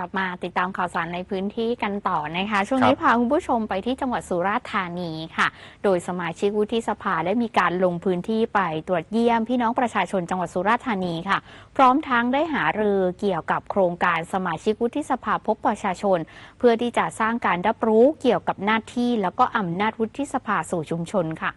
ลับมาติดตามข่าวสารในพื้นที่กันต่อนะคะ ช่วงนี้พาคุณผู้ชมไปที่จังหวัดสุราษฎร์ธานีค่ะ โดยสมาชิกวุฒิสภาได้มีการลงพื้นที่ไปตรวจเยี่ยมพี่น้องประชาชนจังหวัดสุราษฎร์ธานีค่ะ พร้อมทั้งได้หารือเกี่ยวกับโครงการสมาชิกวุฒิสภาพบประชาชน เพื่อที่จะสร้างการรับรู้เกี่ยวกับหน้าที่ แล้วก็อำนาจวุฒิสภาสู่ชุมชนค่ะ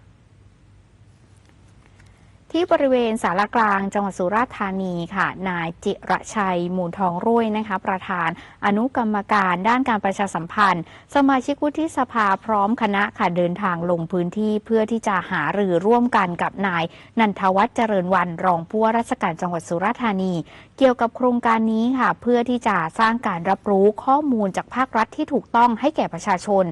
ที่บริเวณสารกลางจังหวัดสุราษฎร์ธานีค่ะ นายจิระชัย มูลทองรุ่ยนะคะ ประธานอนุกรรมการด้านการประชาสัมพันธ์ สมาชิกวุฒิสภาพร้อมคณะค่ะเดินทางลงพื้นที่เพื่อที่จะหารือร่วมกันกับนาย นันทวัฒน์เจริญวันรองผู้ว่าราชการจังหวัดสุราษฎร์ธานี เกี่ยวกับโครงการนี้ค่ะ เพื่อที่จะสร้างการรับรู้ข้อมูลจากภาครัฐที่ถูกต้องให้แก่ประชาชน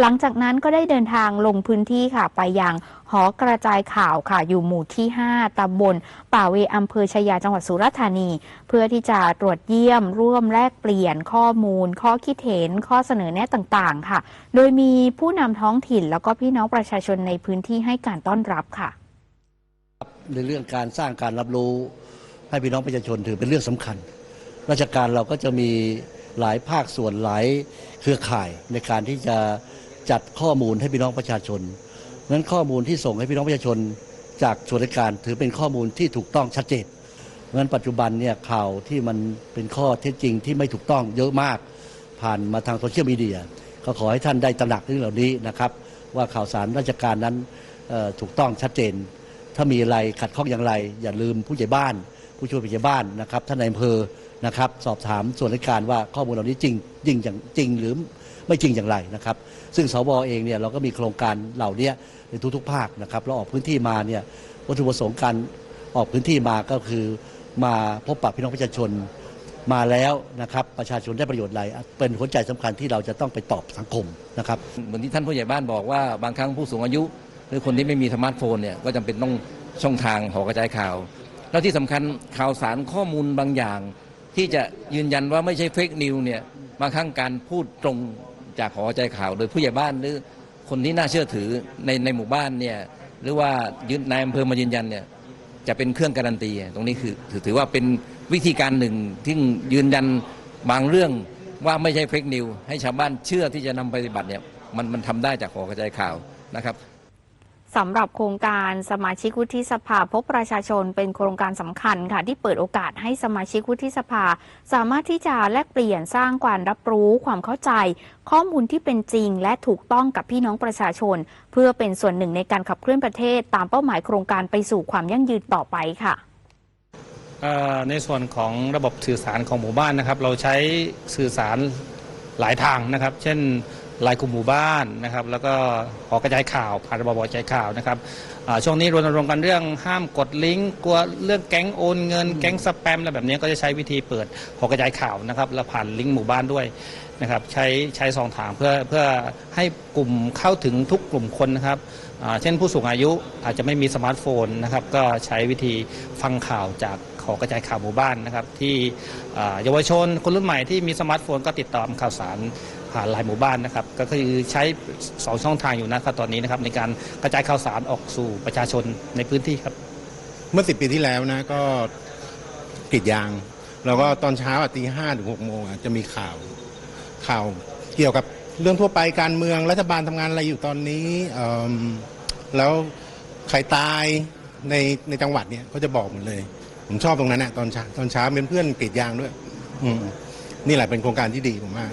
หลังจากนั้นก็ได้เดินทางลงพื้นที่ค่ะไปยังหอกระจายข่าวค่ะอยู่หมู่ที่5ตำบล ป่าเวอำเภอชายาจังหวัดสุราษฎร์ธานี เพื่อที่จะตรวจเยี่ยม ร่วมแลกเปลี่ยนข้อมูล ข้อคิดเห็น ข้อเสนอแนะต่างๆ ค่ะ โดยมีผู้นำท้องถิ่น แล้วก็พี่น้องประชาชนในพื้นที่ให้การต้อนรับค่ะ ในเรื่องการสร้างการรับรู้ให้พี่น้องประชาชนถือเป็นเรื่องสำคัญ ราชการเราก็จะมีหลายภาคส่วนหลายเครือข่ายในการที่จะจัดข้อมูลให้พี่น้องประชาชนนั้นข้อมูลที่ส่งให้พี่น้องประชาชน จากส่วนราชการถือเป็นข้อมูลที่ถูกต้องชัดเจนงั้นปัจจุบันเนี่ยข่าวที่มันเป็นข้อเท็จจริงที่ไม่ถูกต้องเยอะมาก ผ่านมาทางโซเชียลมีเดียก็ขอให้ท่านได้ตระหนักเรื่องเหล่านี้นะครับ ว่าข่าวสารราชการนั้นถูกต้องชัดเจน ถ้ามีอะไรขัดข้องอย่างไร อย่าลืมผู้ใหญ่บ้าน ผู้ช่วยผู้ใหญ่บ้านนะครับท่านนายอำเภอนะครับ สอบถามส่วนราชการว่าข้อมูลเหล่านี้จริงจริงอย่างจริงหรือ ไม่จริงอย่างไรนะครับ ซึ่งสวเองเนี่ยเราก็มีโครงการเหล่านี้ในทุกๆ ภาคนะครับเราออกพื้นที่มาเนี่ยวัตถุประสงค์การออกพื้นที่มาก็คือ มาพบปะพี่น้องประชาชนมาแล้วนะครับประชาชนได้ประโยชน์อะไรเป็นหัวใจสำคัญที่เราจะต้องไปตอบสังคมนะครับเหมือนที่ท่านผู้ใหญ่บ้านบอกว่าบางครั้งผู้สูงอายุ หรือคนที่ไม่มีสมาร์ทโฟนเนี่ยก็จำเป็นต้องช่องทางหอกระจายข่าว แล้วที่สำคัญข่าวสารข้อมูลบางอย่าง ที่จะยืนยันว่าไม่ใช่เฟกนิวเนี่ยบางครั้งการพูดตรง จากหอกระจายข่าวโดยผู้ใหญ่บ้านหรือคนที่น่าเชื่อถือในในหมู่บ้านเนี่ยหรือว่ายืนนายอำเภอมายืนยันเนี่ยจะเป็นเครื่องการันตี ตรงนี้คือถือว่าเป็นวิธีการหนึ่งที่ยืนยันบางเรื่องว่าไม่ใช่เฟกนิวให้ชาวบ้านเชื่อที่จะนำไปปฏิบัติเนี่ยมันมันทำได้จากหอกระจายข่าวนะครับ สำหรับโครงการสมาชิกวุฒิสภาพบประชาชนเป็นโครงการสำคัญค่ะ ที่เปิดโอกาสให้สมาชิกวุฒิสภา สามารถที่จะแลกเปลี่ยนสร้างความรับรู้ความเข้าใจ ข้อมูลที่เป็นจริง และถูกต้องกับพี่น้องประชาชน เพื่อเป็นส่วนหนึ่งในการขับเคลื่อนประเทศ ตามเป้าหมายโครงการไปสู่ความยั่งยืนต่อไปค่ะในส่วนของระบบสื่อสารของหมู่บ้านนะครับ เราใช้สื่อสารหลายทางนะครับ เช่น ลายกลุ่มหมู่บ้านนะครับ แล้วก็หอกระจายข่าวผ่านระบบหอกระจายข่าวนะครับช่วงนี้รณรงค์กันเรื่องห้ามกดลิงก์กลัวเรื่องแก๊งโอนเงินแก๊งสแปมอะไรแบบนี้ก็จะใช้วิธีเปิดหอกระจายข่าวนะครับแล้วผ่านลิงก์หมู่บ้านด้วยนะครับใช้ใช้สองทางเพื่อเพื่อให้กลุ่มเข้าถึงทุกกลุ่มคนนะครับเช่นผู้สูงอายุอาจจะไม่มีสมาร์ทโฟนนะครับก็ใช้วิธีฟังข่าวจากขอกระจายข่าวหมู่บ้านนะครับที่เยาวชนคนรุ่นใหม่ที่มีสมาร์ทโฟนก็ติดตามข่าวสาร ผ่านไลน์หมู่บ้านนะครับ ก็คือใช้สองช่องทางอยู่นะครับตอนนี้นะครับในการกระจายข่าวสารออกสู่ประชาชนในพื้นที่ครับ เมื่อสิปีที่แล้วนะก็กรีดยาง แล้วก็ตอนเช้าตีห้าถึงหกโมงจะมีข่าวข่าวเกี่ยวกับเรื่องทั่วไปการเมืองรัฐบาลทำงานอะไรอยู่ตอนนี้แล้วใครตายในในจังหวัดเนี่ยเขาจะบอกหมดเลย ผมชอบตรงนั้นนะตอนเช้าตอนเช้าเป็นเพื่อนกรีดยางด้วย อืนี่แหละเป็นโครงการที่ดีผมว่า